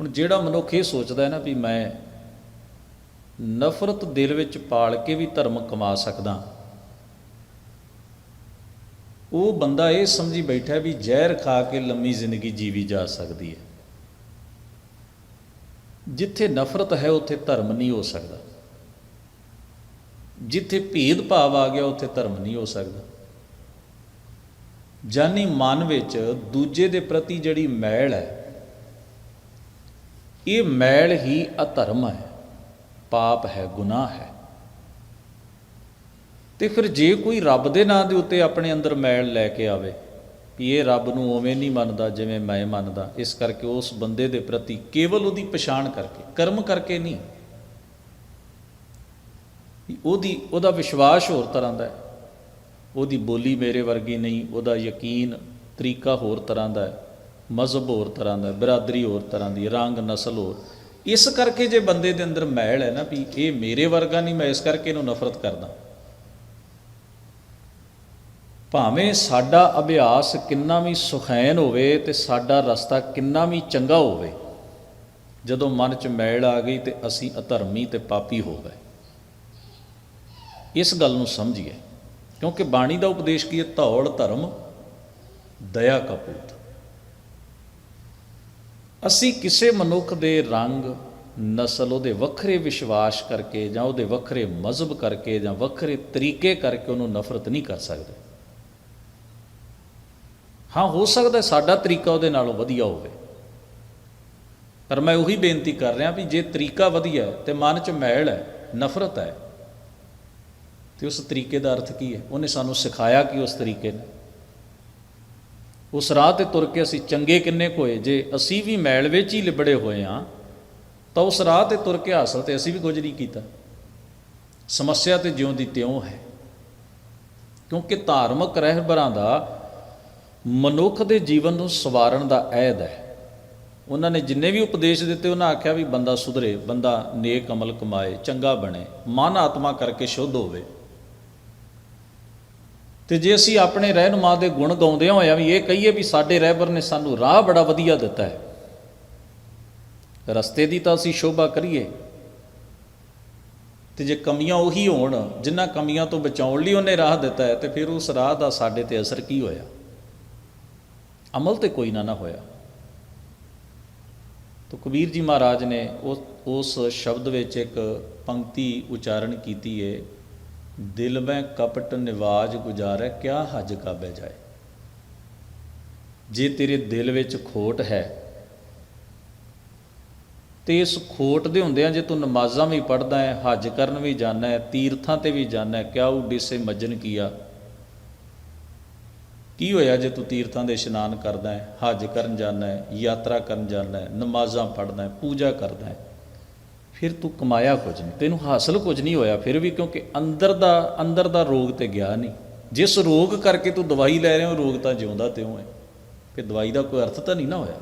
ਹੁਣ ਜਿਹੜਾ ਮਨੁੱਖ ਇਹ ਸੋਚਦਾ ਹੈ ਨਾ ਵੀ ਮੈਂ ਨਫ਼ਰਤ ਦਿਲ ਵਿੱਚ ਪਾਲ ਕੇ ਵੀ ਧਰਮ ਕਮਾ ਸਕਦਾ, ਉਹ ਬੰਦਾ ਇਹ ਸਮਝੀ ਬੈਠਾ ਵੀ ਜ਼ਹਿਰ ਖਾ ਕੇ ਲੰਮੀ ਜ਼ਿੰਦਗੀ ਜੀਵੀ ਜਾ ਸਕਦੀ ਹੈ। ਜਿੱਥੇ ਨਫ਼ਰਤ ਹੈ, ਉੱਥੇ ਧਰਮ ਨਹੀਂ ਹੋ ਸਕਦਾ। ਜਿੱਥੇ ਭੇਦ ਭਾਵ ਆ ਗਿਆ, ਉੱਥੇ ਧਰਮ ਨਹੀਂ ਹੋ ਸਕਦਾ। ਜਾਨੀ ਮਨ ਵਿੱਚ ਦੂਜੇ ਦੇ ਪ੍ਰਤੀ ਜਿਹੜੀ ਮੈਲ ਹੈ ਇਹ ਮੈਲ ਹੀ ਅਧਰਮ ਹੈ, ਪਾਪ ਹੈ, ਗੁਨਾਹ ਹੈ। ਤੇ ਫਿਰ ਜੇ ਕੋਈ ਰੱਬ ਦੇ ਨਾਂ ਦੇ ਉੱਤੇ ਆਪਣੇ ਅੰਦਰ ਮੈਲ ਲੈ ਕੇ ਆਵੇ, ਵੀ ਇਹ ਰੱਬ ਨੂੰ ਉਵੇਂ ਨਹੀਂ ਮੰਨਦਾ ਜਿਵੇਂ ਮੈਂ ਮੰਨਦਾ, ਇਸ ਕਰਕੇ ਉਸ ਬੰਦੇ ਦੇ ਪ੍ਰਤੀ ਕੇਵਲ ਉਹਦੀ ਪਛਾਣ ਕਰਕੇ, ਕਰਮ ਕਰਕੇ ਨਹੀਂ। ਉਹਦੀ, ਉਹਦਾ ਵਿਸ਼ਵਾਸ ਹੋਰ ਤਰ੍ਹਾਂ ਦਾ ਹੈ। ਉਹਦੀ ਬੋਲੀ ਮੇਰੇ ਵਰਗੀ ਨਹੀਂ, ਉਹਦਾ ਯਕੀਨ ਤਰੀਕਾ ਹੋਰ ਤਰ੍ਹਾਂ ਦਾ ਹੈ। ਮਜ਼ਹਬ ਹੋਰ ਤਰ੍ਹਾਂ ਦਾ ਹੈ ਬਰਾਦਰੀ ਹੋਰ ਤਰ੍ਹਾਂ ਦੀ, ਰੰਗ, ਨਸਲ ਹੋਰ। ਇਸ ਕਰਕੇ ਜੇ ਬੰਦੇ ਦੇ ਅੰਦਰ ਮੈਲ ਹੈ ਨਾ ਵੀ ਇਹ ਮੇਰੇ ਵਰਗਾ ਨਹੀਂ, ਮੈਂ ਇਸ ਕਰਕੇ ਇਹਨੂੰ ਨਫ਼ਰਤ ਕਰਦਾ। ਭਾਵੇਂ ਸਾਡਾ ਅਭਿਆਸ ਕਿੰਨਾ ਵੀ ਸੁਖੈਨ ਹੋਵੇ ਤੇ ਸਾਡਾ ਰਸਤਾ ਕਿੰਨਾ ਵੀ ਚੰਗਾ ਹੋਵੇ, ਜਦੋਂ ਮਨ 'ਚ ਮੈਲ ਆ ਗਈ ਤੇ ਅਸੀਂ ਅਧਰਮੀ ਤੇ ਪਾਪੀ ਹੋ ਗਏ। ਇਸ ਗੱਲ ਨੂੰ ਸਮਝੀਏ, ਕਿਉਂਕਿ ਬਾਣੀ ਦਾ ਉਪਦੇਸ਼ ਕੀ ਹੈ? ਧੌਲ, ਧਰਮ, ਦਇਆ ਕਪੂਤ ਅਸੀਂ ਕਿਸੇ ਮਨੁੱਖ ਦੇ ਰੰਗ, ਨਸਲ, ਉਹਦੇ ਵੱਖਰੇ ਵਿਸ਼ਵਾਸ ਕਰਕੇ ਜਾਂ ਉਹਦੇ ਵੱਖਰੇ ਮਜ਼ਹਬ ਕਰਕੇ ਜਾਂ ਵੱਖਰੇ ਤਰੀਕੇ ਕਰਕੇ ਉਹਨੂੰ ਨਫ਼ਰਤ ਨਹੀਂ ਕਰ ਸਕਦੇ। ਹਾਂ, ਹੋ ਸਕਦਾ ਸਾਡਾ ਤਰੀਕਾ ਉਹਦੇ ਨਾਲੋਂ ਵਧੀਆ ਹੋਵੇ। ਪਰ ਮੈਂ ਉਹੀ ਬੇਨਤੀ ਕਰ ਰਿਹਾ ਵੀ ਜੇ ਤਰੀਕਾ ਵਧੀਆ ਹੈ ਤੇ ਮਨ 'ਚ ਮੈਲ ਹੈ, ਨਫ਼ਰਤ ਹੈ, ਤੇ ਉਸ ਤਰੀਕੇ ਦਾ ਅਰਥ ਕੀ ਹੈ? ਉਹਨੇ ਸਾਨੂੰ ਸਿਖਾਇਆ ਕਿ ਉਸ ਤਰੀਕੇ ਨੇ ਉਸ ਰਾਹ ਤੇ ਤੁਰ ਕੇ ਅਸੀਂ ਚੰਗੇ ਕਿੰਨੇ ਕੁ ਜੇ ਅਸੀਂ ਵੀ ਮੈਲ ਵਿੱਚ ਹੀ ਲਿਬੜੇ ਹੋਏ ਆ ਤਾਂ ਉਸ ਰਾਹ ਤੇ ਤੁਰ ਕੇ ਹਾਸਲ ਤੇ ਅਸੀਂ ਵੀ ਕੁਝ ਨਹੀਂ ਕੀਤਾ। ਸਮੱਸਿਆ ਤੇ ਜਿਉਂ ਦੀ ਤਿਉਂ ਹੈ। ਕਿਉਂਕਿ ਧਾਰਮਿਕ ਰਹਿਬਰਾਂ ਦਾ ਮਨੁੱਖ ਦੇ ਜੀਵਨ ਨੂੰ ਸਵਾਰਨ ਦਾ ਅਹਿਦ ਹੈ। ਉਹਨਾਂ ਨੇ ਜਿੰਨੇ ਵੀ ਉਪਦੇਸ਼ ਦਿੱਤੇ, ਉਹਨਾਂ ਆਖਿਆ ਵੀ ਬੰਦਾ ਸੁਧਰੇ, ਬੰਦਾ ਨੇਕ ਅਮਲ ਕਮਾਏ, ਚੰਗਾ ਬਣੇ, ਮਨ ਆਤਮਾ ਕਰਕੇ ਸ਼ੁੱਧ ਹੋਵੇ। ਤੇ ਜੇ ਅਸੀਂ ਆਪਣੇ ਰਹਿਨੁਮਾ ਦੇ ਗੁਣ ਗਾਉਂਦਿਆਂ ਹੋਇਆ ਵੀ ਇਹ ਕਹੀਏ ਵੀ ਸਾਡੇ ਰਹਿਬਰ ਨੇ ਸਾਨੂੰ ਰਾਹ ਬੜਾ ਵਧੀਆ ਦਿੱਤਾ ਹੈ। ਰਸਤੇ ਦੀ ਤਾਂ ਅਸੀਂ ਸ਼ੋਭਾ ਕਰੀਏ। ਤੇ ਜੇ ਕਮੀਆਂ ਉਹੀ ਹੋਣ, ਜਿਨ੍ਹਾਂ ਕਮੀਆਂ ਤੋਂ ਬਚਾਉਣ ਲਈ ਉਹਨੇ ਰਾਹ ਦਿੱਤਾ ਹੈ, ਤੇ ਫਿਰ ਉਸ ਰਾਹ ਦਾ ਸਾਡੇ ਤੇ ਅਸਰ ਕੀ ਹੋਇਆ? ਅਮਲ ਤੇ ਕੋਈ ਨਾ ਨਾ ਹੋਇਆ। ਤਾਂ ਕਬੀਰ ਜੀ ਮਹਾਰਾਜ ਨੇ ਉਸ ਉਸ ਸ਼ਬਦ ਵਿੱਚ ਇੱਕ ਪੰਕਤੀ ਉਚਾਰਨ ਕੀਤੀ ਹੈ ਦਿਲ ਮੈਂ ਕਪਟ ਨਿਵਾਜ ਗੁਜ਼ਾਰੈ, ਕਿਆ ਹਜ ਕਾਬੇ ਜਾਏ? ਜੇ ਤੇਰੇ ਦਿਲ ਵਿੱਚ ਖੋਟ ਹੈ, ਤੇ ਇਸ ਖੋਟ ਦੇ ਹੁੰਦਿਆਂ ਜੇ ਤੂੰ ਨਮਾਜ਼ਾਂ ਵੀ ਪੜਦਾ ਹੈ, ਹਜ ਕਰਨ ਵੀ ਜਾਣਾ ਹੈ, ਤੀਰਥਾਂ ਤੇ ਵੀ ਜਾਣਾ ਹੈ, ਕਿਆ ਉਡੀਸੇ ਮੱਜਨ ਕੀਆ ਕੀ ਹੋਇਆ ਜੇ ਤੂੰ ਤੀਰਥਾਂ ਦੇ ਇਸ਼ਨਾਨ ਕਰਦਾ ਹੈ, ਹਜ ਕਰਨ ਜਾਣਾ ਹੈ, ਯਾਤਰਾ ਕਰਨ ਜਾਣਾ ਹੈ, ਨਮਾਜ਼ਾਂ ਪੜਦਾ ਹੈ, ਪੂਜਾ ਕਰਦਾ ਹੈ? ਫਿਰ ਤੂੰ ਕਮਾਇਆ ਕੁਝ ਨਹੀਂ, ਤੈਨੂੰ ਹਾਸਲ ਕੁਝ ਨਹੀਂ ਹੋਇਆ, ਫਿਰ ਵੀ ਕਿਉਂਕਿ ਅੰਦਰ ਦਾ ਅੰਦਰ ਦਾ ਰੋਗ ਤੇ ਗਿਆ ਨਹੀਂ। ਜਿਸ ਰੋਗ ਕਰਕੇ ਤੂੰ ਦਵਾਈ ਲੈ ਰਿਹਾ, ਉਹ ਰੋਗ ਤਾਂ ਜਿਉਂਦਾ ਤਿਉਂ ਹੈ। ਕਿ ਦਵਾਈ ਦਾ ਕੋਈ ਅਰਥ ਤਾਂ ਨਹੀਂ ਨਾ ਹੋਇਆ।